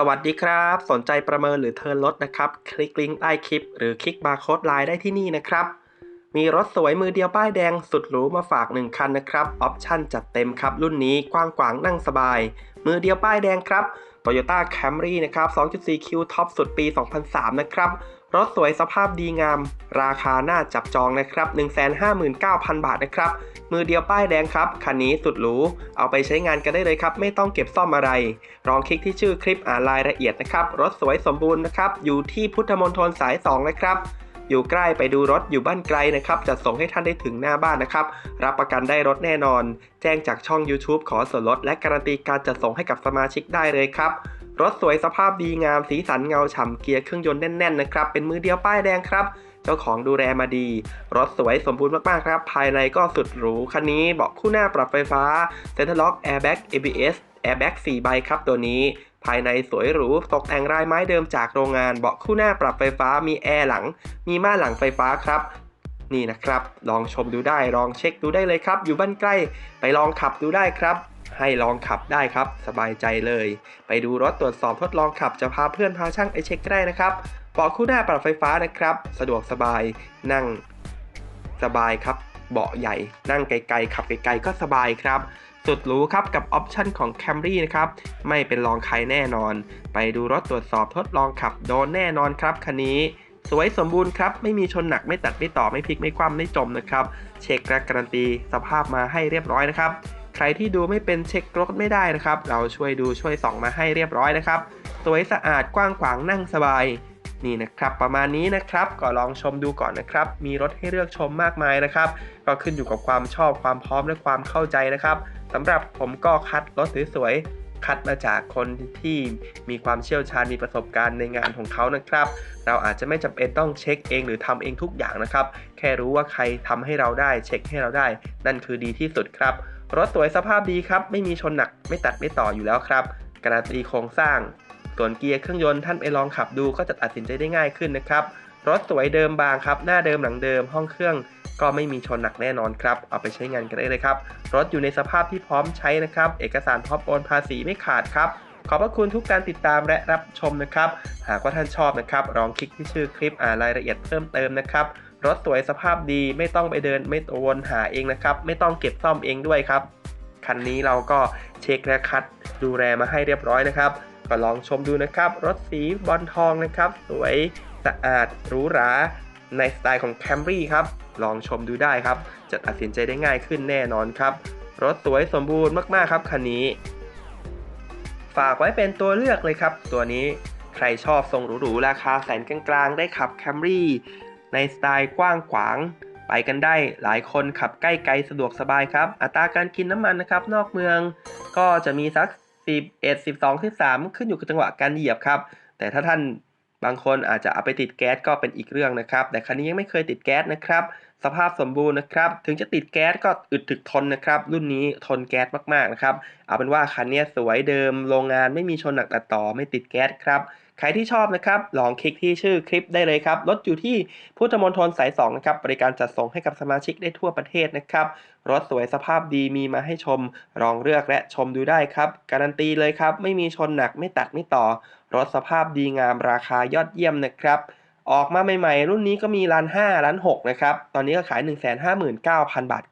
สวัสดีครับ สนใจประเมินหรือเทิร์นรถนะครับ คลิกลิงก์ใต้คลิป หรือคลิกบาร์โค้ดไลน์ได้ที่นี่นะครับ มีรถสวยมือเดียวป้ายแดงสุดหรูมาฝาก 1 คันนะครับ ออปชั่นจัดเต็มครับ รุ่นนี้กว้างกวางนั่งสบาย มือเดียวป้ายแดงครับ Toyota Camry นะครับ 2.4Q ท็อปสุดปี 2003 นะครับ รถสวยสภาพดีงาม ราคาน่าจับจองนะครับ 159,000 บาทนะครับ มือเดียวป้ายแดงครับ คันนี้สุดหรู เอาไปใช้งานกันได้เลยครับ ไม่ต้องเก็บซ่อมอะไร ลองคลิกที่ชื่อคลิปอ่านรายละเอียดนะครับ รถสวยสมบูรณ์นะครับ อยู่ที่พุทธมณฑลสาย 2 นะครับ อยู่ใกล้ไปดูรถอยู่บ้านไกลนะครับ จะส่งให้ท่านได้ถึงหน้าบ้านนะครับ รับประกันได้รถแน่นอน แจ้งจากช่อง YouTube ขอส่วนลดและการันตีการจัดส่งให้กับสมาชิกได้เลยครับ รถสวยสภาพดีงามสีสันเงาฉ่ำเกียร์เครื่องยนต์แน่นๆนะครับ เป็นมือเดียวป้ายแดงครับ เจ้าของดูแลมาดี รถสวยสมบูรณ์มากๆครับ ภายในก็สุดหรู คันนี้เบาะคู่หน้าปรับไฟฟ้า Center Lock Airbag ABS Airbag 4ใบครับตัวนี้ ภายในสวยหรูตกแต่งลายไม้เดิมจากโรงงาน เบาะคู่หน้าปรับไฟฟ้ามีแอร์หลัง มีม่านหลังไฟฟ้าครับนี่นะครับ ลองชมดูได้ ลองเช็คดูได้เลยครับ อยู่บ้านใกล้ ไปลองขับดูได้ครับ ให้ลองขับได้ครับ สบายใจเลย ไปดูรถตรวจสอบทดลองขับจะพาเพื่อนพาช่างไปเช็คก็ได้นะครับเบาะคู่หน้าปรับไฟฟ้านะครับ สะดวกสบายนั่งสบายครับ เบาะใหญ่ นั่งไกลๆขับไกลๆก็สบายครับ สุดหรูครับกับออปชันของ Camry นะครับ ไม่เป็นรองใครแน่นอน ไปดูรถตรวจสอบทดลองขับโดนแน่นอนครับคันนี้สวยสมบูรณ์ครับ ไม่มีชนหนักไม่ตัดไม่ต่อไม่พลิกไม่คว่ำไม่จมนะครับ เช็คและการันตีสภาพมาให้เรียบร้อยนะครับ ใครที่ดูไม่เป็นเช็ครถไม่ได้นะครับ เราช่วยดูช่วยส่องมาให้เรียบร้อยนะครับสวยสะอาดกว้างขวางนั่งสบายนี่นะครับประมาณนี้นะครับก็ลองชมดูก่อนนะครับ มีรถให้เลือกชมมากมายนะครับ ก็ขึ้นอยู่กับความชอบความพร้อมและความเข้าใจนะครับสำหรับผมก็คัดรถสวยๆคัดมาจากคนที่มีความเชี่ยวชาญมีประสบการณ์ในงานของเขานะครับ เราอาจจะไม่จำเป็นต้องเช็คเองหรือทำเองทุกอย่างนะครับ แค่รู้ว่าใครทำให้เราได้ เช็คให้เราได้ นั่นคือดีที่สุดครับ รถสวยสภาพดีครับ ไม่มีชนหนักไม่ตัดไม่ต่ออยู่แล้วครับ การันตีโครงสร้าง ส่วนเกียร์เครื่องยนต์ท่านไปลองขับดูก็จะตัดสินใจได้ง่ายขึ้นนะครับ รถสวยเดิมบางครับ หน้าเดิมหลังเดิม ห้องเครื่อง ก็ไม่มีชนหนักแน่นอนครับ เอาไปใช้งานกันได้เลยครับ รถอยู่ในสภาพที่พร้อมใช้นะครับ เอกสารพร้อมโอนภาษีไม่ขาดครับขอบพระคุณทุกการติดตามและรับชมนะครับ หากว่าท่านชอบนะครับลองคลิกที่ชื่อคลิปอ่านรายละเอียดเพิ่มเติมนะครับ รถสวยสภาพดีไม่ต้องไปเดินไม่วนหาเองนะครับ ไม่ต้องเก็บซ่อมเองด้วยครับ คันนี้เราก็เช็คและคัดดูแลมาให้เรียบร้อยนะครับ ก็ลองชมดูนะครับ รถสีบอลทองนะครับ สวยสะอาดหรูหราในสไตล์ของ Camry ครับ ลองชมดูได้ครับ จะตัดสินใจได้ง่ายขึ้นแน่นอนครับ รถสวยสมบูรณ์มากๆครับคันนี้ ฝากไว้เป็นตัวเลือกเลยครับ ตัวนี้ใครชอบทรงหรูๆราคาแสนกลางๆ ได้ขับ Camry ในสไตล์กว้างขวาง ไปกันได้หลายคนขับใกล้ไกลสะดวกสบายครับ อัตราการกินน้ำมันนะครับ นอกเมืองก็จะมีสัก 11 12 13 ขึ้นอยู่กับจังหวะการเหยียบครับ แต่ถ้าท่านบางคนอาจจะเอาไปติดแก๊สก็เป็นอีกเรื่องนะครับ แต่คันนี้ยังไม่เคยติดแก๊สนะครับ สภาพสมบูรณ์นะครับ ถึงจะติดแก๊สก็อึดถึกทนนะครับ รุ่นนี้ทนแก๊สมากๆนะครับ เอาเป็นว่าคันนี้สวยเดิม โรงงานไม่มีชนหนักตัดต่อไม่ติดแก๊สครับ ใครที่ชอบนะครับลองคลิกที่ชื่อคลิปได้เลยครับรถอยู่ที่พุทธมณฑลสาย2นะครับบริการจัดส่งให้กับสมาชิกได้ทั่วประเทศนะครับรถสวยสภาพดีมีมาให้ชม ลองเลือกและชมดูได้ครับ การันตีเลยครับ ไม่มีชนหนักไม่ตัดไม่ต่อ รถสภาพดีงามราคายอดเยี่ยมนะครับออกมาใหม่ๆ รุ่นนี้ก็มีร้าน5ร้าน6นะครับ ตอนนี้ก็ขาย 159,000 บาท